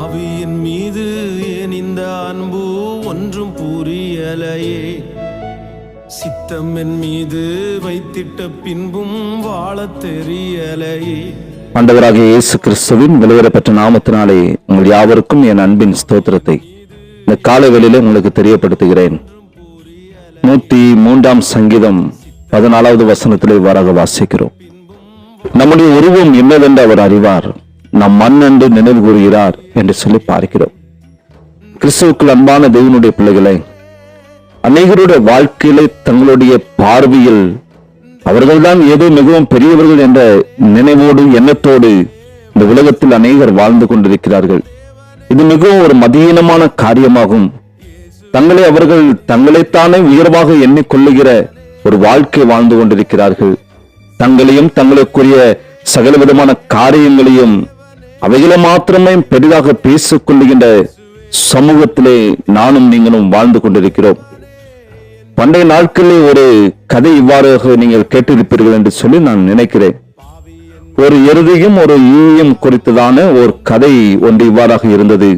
ஆவியின் மீது ஏன் இந்த அன்பு ஒன்றும் புரியலையே? சித்தம் என் மீது வைத்திட்ட பின்பும் வாழ தெரியலையே. ஆண்டவராகிய இயேசு கிறிஸ்துவின் விலையேறப்பட்ட நாமத்தினாலே உங்கள் யாவருக்கும் என் அன்பின் ஸ்தோத்திரத்தை இந்த காலவெளியில உங்களுக்கு தெரியப்படுத்துகிறேன். நூத்தி மூன்றாம் சங்கீதம் பதினாலாவது வசனத்திலே இவ்வாறாக வாசிக்கிறோம். நம்முடைய உருவம் என்னவென்று அவர் அறிவார். நம் மண் என்று நினைவு கூறுகிறார் என்று சொல்லி பார்க்கிறோம். கிறிஸ்துவுக்குள் அன்பான தேவனுடைய பிள்ளைகளை அநேகருடைய வாழ்க்கையிலே தங்களுடைய பார்வையில் அவர்கள்தான் ஏதோ மிகவும் பெரியவர்கள் என்ற நினைவோடு எண்ணத்தோடு இந்த உலகத்தில் அநேகர் வாழ்ந்து கொண்டிருக்கிறார்கள். இது மிகவும் ஒரு மதியீனமான காரியமாகும். தங்களை அவர்கள் தங்களைத்தானே உயர்வாக எண்ணிக்கொள்ளுகிற ஒரு வாழ்க்கை வாழ்ந்து கொண்டிருக்கிறார்கள். தங்களையும் தங்களுக்குரிய சகல விதமான காரியங்களையும் அவைகளை மாத்திரமே பெரிதாக பேசிக்கொள்ளுகின்ற சமூகத்திலே நானும் நீங்களும் வாழ்ந்து கொண்டிருக்கிறோம். பண்டைய நாட்களில் ஒரு கதை இவ்வாறாக நீங்கள் கேட்டிருப்பீர்கள் என்று சொல்லி நான் நினைக்கிறேன். ஒரு எருதியும் ஒரு ஈயும் குறித்ததான ஒரு கதை ஒன்று இவ்வாறாக இருந்தது.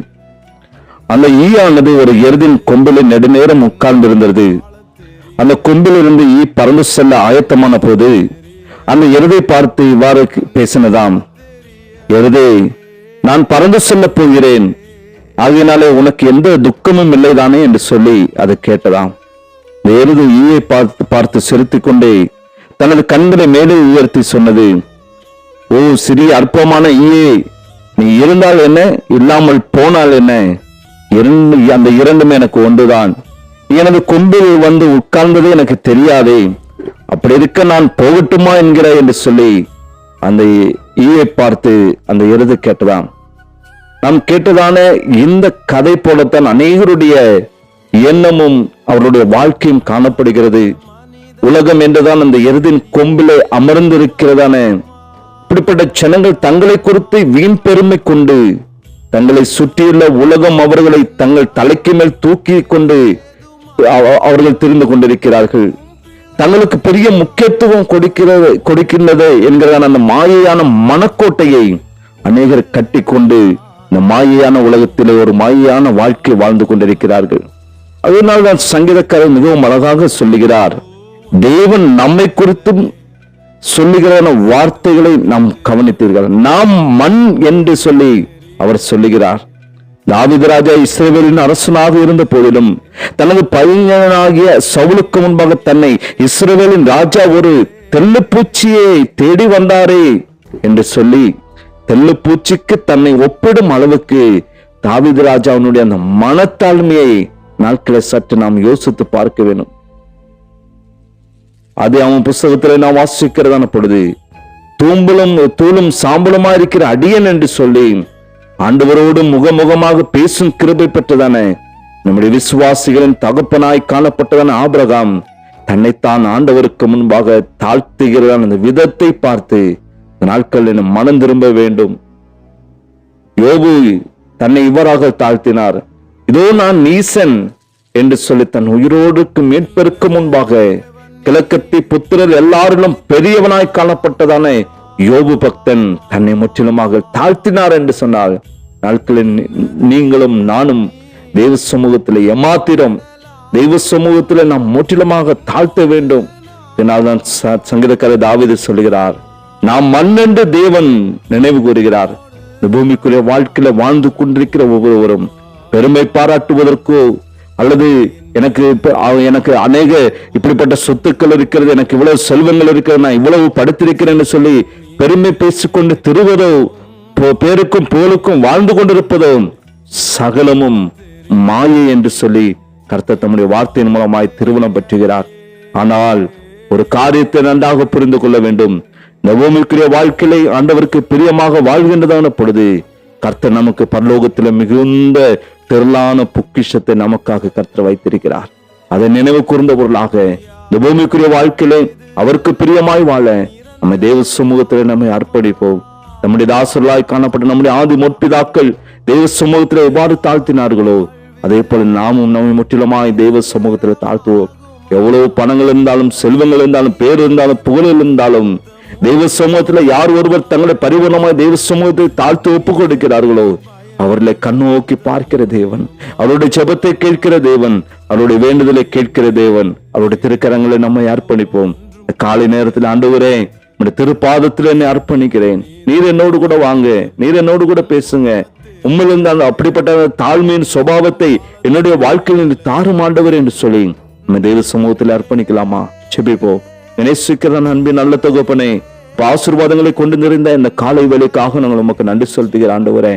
அந்த ஈயானது ஒரு எருதின் கொம்பில் நெடுநேரம் உட்கார்ந்திருந்தது. அந்த கொம்பில் இருந்து ஈ பறந்து செல்ல ஆயத்தமான போது அந்த எருதை பார்த்து இவ்வாறு பேசினதாம். எருதே நான் பறந்து செல்ல போகிறேன். ஆகையினாலே உனக்கு எந்த துக்கமும் இல்லைதானே என்று சொல்லி அதை கேட்டதாம். வேறு எருது ஈயை பார்த்து பார்த்து சிரித்துக் கொண்டே தனது கண்களை மேலே உயர்த்தி சொன்னது ஓ சிறிய அற்பமான ஈயே நீ இருந்தால் என்ன இல்லாமல் போனால் என்ன? இரண்டு அந்த இரண்டும் எனக்கு ஒன்றுதான். எனது கொம்பில் வந்து உட்கார்ந்தது எனக்கு தெரியாதே. அப்படி இருக்க நான் போகட்டுமா என்கிற என்று சொல்லி அந்த ஈயை பார்த்து அந்த எருது கேட்டதாம் நாம் கேட்டதான இந்த கதை போலத்தான் அநேகருடைய எண்ணமும் அவருடைய வாழ்க்கையும் காணப்படுகிறது. உலகம் என்றுதான் அந்த எருதின் கொம்பிலே அமர்ந்திருக்கிறதான இப்படிப்பட்ட ஜனங்கள் தங்களை குறித்து வீண் பெருமை கொண்டு தங்களை சுற்றியுள்ள உலகம் அவர்களை தங்கள் தலைக்கு மேல் தூக்கி கொண்டு அவர்கள் தெரிந்து கொண்டிருக்கிறார்கள். தங்களுக்கு பெரிய முக்கியத்துவம் கொடுக்கிறது கொடுக்கின்றது என்கிறதான அந்த மாயையான மனக்கோட்டையை அநேகர் கட்டிக்கொண்டு இந்த மாயையான உலகத்திலே ஒரு மாயையான வாழ்க்கை வாழ்ந்து கொண்டிருக்கிறார்கள். அதனால்தான் சங்கீதக்காரர் மிகவும் அழகாக சொல்லுகிறார் தேவன் நம்மை குறித்தும் சொல்லுகிற வார்த்தைகளை நாம் கவனித்தீர்கள். நாம் மண் என்று சொல்லி அவர் சொல்லுகிறார். தாவிதராஜா இஸ்ரேவேலின் அரசனாக இருந்த போதிலும் தனது பையனாகிய சவுலுக்கு முன்பாக தன்னை இஸ்ரேவேலின் ராஜா ஒரு தெல்லுப்பூச்சியை தேடி வந்தாரே என்று சொல்லி தெல்லுப்பூச்சிக்கு தன்னை ஒப்பிடும் அளவுக்கு தாவித ராஜாவினுடைய அந்த மனத்தாழ்மையை நாட்களை சற்று நாம் யோசித்து பார்க்க வேணும் அது அவன் புஸ்தகத்துல நான் வாசிக்கிறதான பொழுது தூம்பலும் தூளும் சாம்பலுமா இருக்கிற அடியன் என்று சொல்லி ஆண்டவரோடு முகமுகமாக பேசும் கிருபை பெற்றதான நம்முடைய விசுவாசிகளின் தகப்பனாய் காணப்பட்டதான ஆபிரகாம் தன்னைத்தான் ஆண்டவருக்கு முன்பாக தாழ்த்துகிறதான அந்த விதத்தை பார்த்து நாட்கள் என மனம் திரும்ப வேண்டும். யோபு தன்னை இவ்வாறாக தாழ்த்தினார். இதோ நான் நீசன் என்று சொல்லி தன் உயிரோடுக்கு மீட்பெருக்கு முன்பாக கிழக்கத்தி புத்திரர் எல்லாரிலும் பெரியவனாய் காணப்பட்டதான யோபு பக்தன் தன்னை முற்றிலுமாக தாழ்த்தினார் என்று சொன்னால் நாட்களில் நீங்களும் நானும் தெய்வ சமூகத்தில் ஏமாத்திரம். தெய்வ சமூகத்தில் நாம் முற்றிலுமாக தாழ்த்த வேண்டும். இதனால்தான் ச- சங்கீதக்காரர் தாவீது சொல்கிறார் நாம் மண்ணென்று தேவன் நினைவு கூறுகிறார். இந்த பூமிக்குரிய வாழ்க்கையில வாழ்ந்து கொண்டிருக்கிற ஒவ்வொருவரும் பெருமை பாராட்டுவதற்கோ அல்லது எனக்கு எனக்கு அநேக இப்படிப்பட்ட சொத்துக்கள் இருக்கிறது எனக்கு இவ்வளவு செல்வங்கள் இருக்கிறது நான் இவ்வளவு படுத்திருக்கிறேன்னு சொல்லி பெருமை பேசிக்கொண்டு திருவதோ பேருக்கும் புகழுக்கும் வாழ்ந்து கொண்டிருப்பதும் சகலமும் மாயை என்று சொல்லி கர்த்தர் தம்முடைய வார்த்தையின் மூலமாய் திருமணம் பற்றுகிறார். ஆனால் ஒரு காரியத்தை நன்றாக புரிந்து கொள்ள வேண்டும். நவோமிக்குரிய வாழ்க்கையை வாழ்க்கையிலே ஆண்டவருக்கு பிரியமாக வாழ்கின்றதான பொழுது கர்த்தர் நமக்கு பரலோகத்தில் மிகுந்த திரளான பொக்கிஷத்தை நமக்காக கர்த்தர் வைத்திருக்கிறார். அதை நினைவு கூர்ந்த பொருளாக இந்த பூமிக்குரிய வாழ்க்கையிலே அவருக்கு பிரியமாய் வாழ நம்ம தேவ சமூகத்திலே நம்மை அர்ப்பணிப்போம். நம்முடைய தாசர்களாய் காணப்பட்ட நம்முடைய ஆதி முற்பிதாக்கள் தெய்வ சமூகத்தில் எவ்வாறு தாழ்த்தினார்களோ அதே போல நாமும் நம்மை முற்றிலுமாய் தெய்வ சமூகத்தில் தாழ்த்துவோம். எவ்வளவு பணங்கள் இருந்தாலும் செல்வங்கள் இருந்தாலும் பேர் இருந்தாலும் புகழ் இருந்தாலும் தெய்வ சமூகத்தில் யார் ஒருவர் தங்களை பரிபூர்ணமாய் தெய்வ சமூகத்தை தாழ்த்து ஒப்பு கொடுக்கிறார்களோ அவர்களை கண்ணோக்கி பார்க்கிற தேவன் அவருடைய ஜெபத்தை கேட்கிற தேவன் அவருடைய வேண்டுதலை கேட்கிற தேவன் அவருடைய திருக்கரங்களை நம்மை அர்ப்பணிப்போம். காலை நேரத்தில் ஆண்டவரே உடைய திருப்பாதத்தில் என்னை அர்ப்பணிக்கிறேன். நீர் என்னோடு கூட வாங்க நீர் என்னோடு கூட பேசுங்க. உண்மையிலிருந்து அந்த அப்படிப்பட்ட தாழ்மையின் சுபாவத்தை என்னுடைய வாழ்க்கையில் நீர் தாரும் ஆண்டவர் என்று சொல்லி நம்ம தெய்வ சமூகத்தில் அர்ப்பணிக்கலாமா? செபிப்போ நேசிக்கிற அன்பின் நல்ல தொகுப்பனே இப்போ ஆசீர்வாதங்களை கொண்டு நிறைந்த இந்த காலை வேலைக்காக நாங்கள் உமக்கு நன்றி செலுத்துகிற ஆண்டவரே.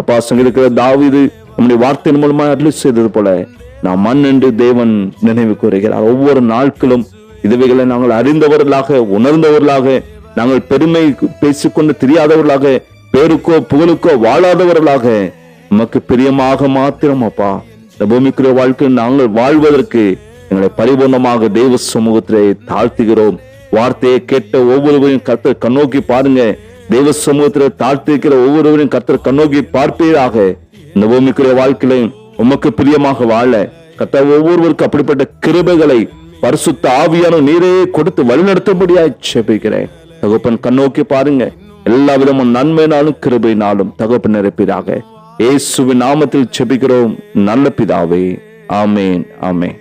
அப்பா சங்கிருக்கிற தாவிது நம்முடைய வார்த்தையின் மூலமா அட்லீஸ்ட் செய்தது போல நான் மண் என்று தேவன் நினைவு கூறுகிறார். ஒவ்வொரு நாட்களும் இதுவைகளை நாங்கள் அறிந்தவர்களாக உணர்ந்தவர்களாக நாங்கள் பெருமை பேசிக்கொண்டு தெரியாதவர்களாக பேருக்கோ புகழுக்கோ வாழாதவர்களாக உமக்கு பிரியமாக மாத்திரம் அப்பா. இந்த பூமிக்குரிய வாழ்க்கையில் நாங்கள் வாழ்வதற்கு எங்களை பரிபூர்ணமாக தெய்வ சமூகத்திலே தாழ்த்துகிறோம். வார்த்தையை கேட்ட ஒவ்வொருவரையும் கர்த்தர் கண்ணோக்கி பாருங்க. தெய்வ சமூகத்தில் தாழ்த்திருக்கிற ஒவ்வொருவரையும் கத்தர் கண்ணோக்கி பார்ப்பீராக. இந்த பூமிக்குரிய வாழ்க்கையிலையும் உமக்கு பிரியமாக வாழ கத்த ஒவ்வொருவருக்கும் அப்படிப்பட்ட கிருபைகளை பரிசுத்த ஆவியான நீரே கொடுத்து வழிநடத்தும்படியாய் செபிக்கிறேன் தகப்பன் கண்ணோக்கி பாருங்க எல்லா விதமும் நன்மையினாலும் கிருபையினாலும் தகப்பன் நிரப்பிறாக இயேசுவின் நாமத்தில் செபிக்கிறோம் நல்ல பிதாவே. ஆமேன் ஆமேன்.